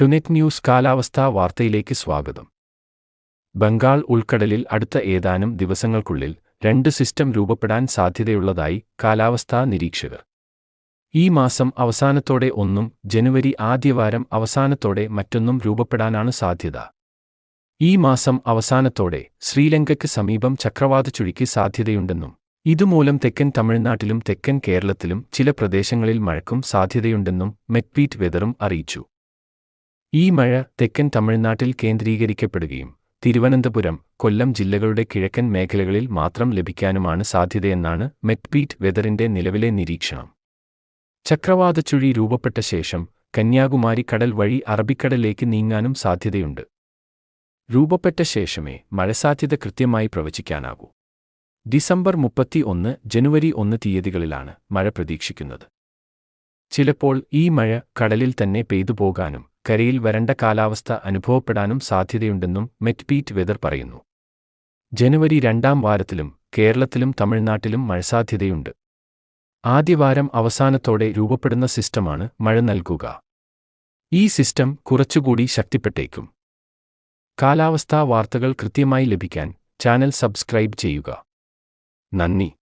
ടുനെറ്റ് news കാലാവസ്ഥാ വാർത്തയിലേക്ക് സ്വാഗതം. ബംഗാൾ ഉൾക്കടലിൽ അടുത്ത ഏതാനും ദിവസങ്ങൾക്കുള്ളിൽ രണ്ട് സിസ്റ്റം രൂപപ്പെടാൻ സാധ്യതയുള്ളതായി കാലാവസ്ഥാ നിരീക്ഷകർ. ഈ മാസം അവസാനത്തോടെ ഒന്നും ജനുവരി ആദ്യവാരം അവസാനത്തോടെ മറ്റൊന്നും രൂപപ്പെടാനാണ് സാധ്യത. ഈ മാസം അവസാനത്തോടെ ശ്രീലങ്കയ്ക്ക് സമീപം ചക്രവാത ചുഴിക്ക് സാധ്യതയുണ്ടെന്നും ഇതുമൂലം തെക്കൻ തമിഴ്നാട്ടിലും തെക്കൻ കേരളത്തിലും ചില പ്രദേശങ്ങളിൽ മഴയ്ക്കും സാധ്യതയുണ്ടെന്നും മെറ്റ്പീറ്റ് വെതറും അറിയിച്ചു. ഈ മഴ തെക്കൻ തമിഴ്നാട്ടിൽ കേന്ദ്രീകരിക്കപ്പെടുകയും തിരുവനന്തപുരം കൊല്ലം ജില്ലകളുടെ കിഴക്കൻ മേഖലകളിൽ മാത്രം ലഭിക്കാനുമാണ് സാധ്യതയെന്നാണ് മെറ്റ്പീറ്റ് വെതറിന്റെ നിലവിലെ നിരീക്ഷണം. ചക്രവാതച്ചുഴി രൂപപ്പെട്ട ശേഷം കന്യാകുമാരി കടൽ വഴി അറബിക്കടലിലേക്ക് നീങ്ങാനും സാധ്യതയുണ്ട്. രൂപപ്പെട്ട ശേഷമേ മഴസാധ്യത കൃത്യമായി പ്രവചിക്കാനാകൂ. ഡിസംബർ മുപ്പത്തി ഒന്ന് ജനുവരി ഒന്ന് തീയതികളിലാണ് മഴ പ്രതീക്ഷിക്കുന്നത്. ചിലപ്പോൾ ഈ മഴ കടലിൽ തന്നെ പെയ്തുപോകാനും കരയിൽ വരണ്ട കാലാവസ്ഥ അനുഭവപ്പെടാനും സാധ്യതയുണ്ടെന്നും മെറ്റ്പീറ്റ് വെതർ പറയുന്നു. ജനുവരി രണ്ടാം വാരത്തിലും കേരളത്തിലും തമിഴ്നാട്ടിലും മഴ സാധ്യതയുണ്ട്. ആദ്യവാരം അവസാനത്തോടെ രൂപപ്പെടുന്ന സിസ്റ്റമാണ് മഴ നൽകുക. ഈ സിസ്റ്റം കുറച്ചുകൂടി ശക്തിപ്പെട്ടേക്കും. കാലാവസ്ഥാ വാർത്തകൾ കൃത്യമായി ലഭിക്കാൻ ചാനൽ സബ്സ്ക്രൈബ് ചെയ്യുക. നന്ദി.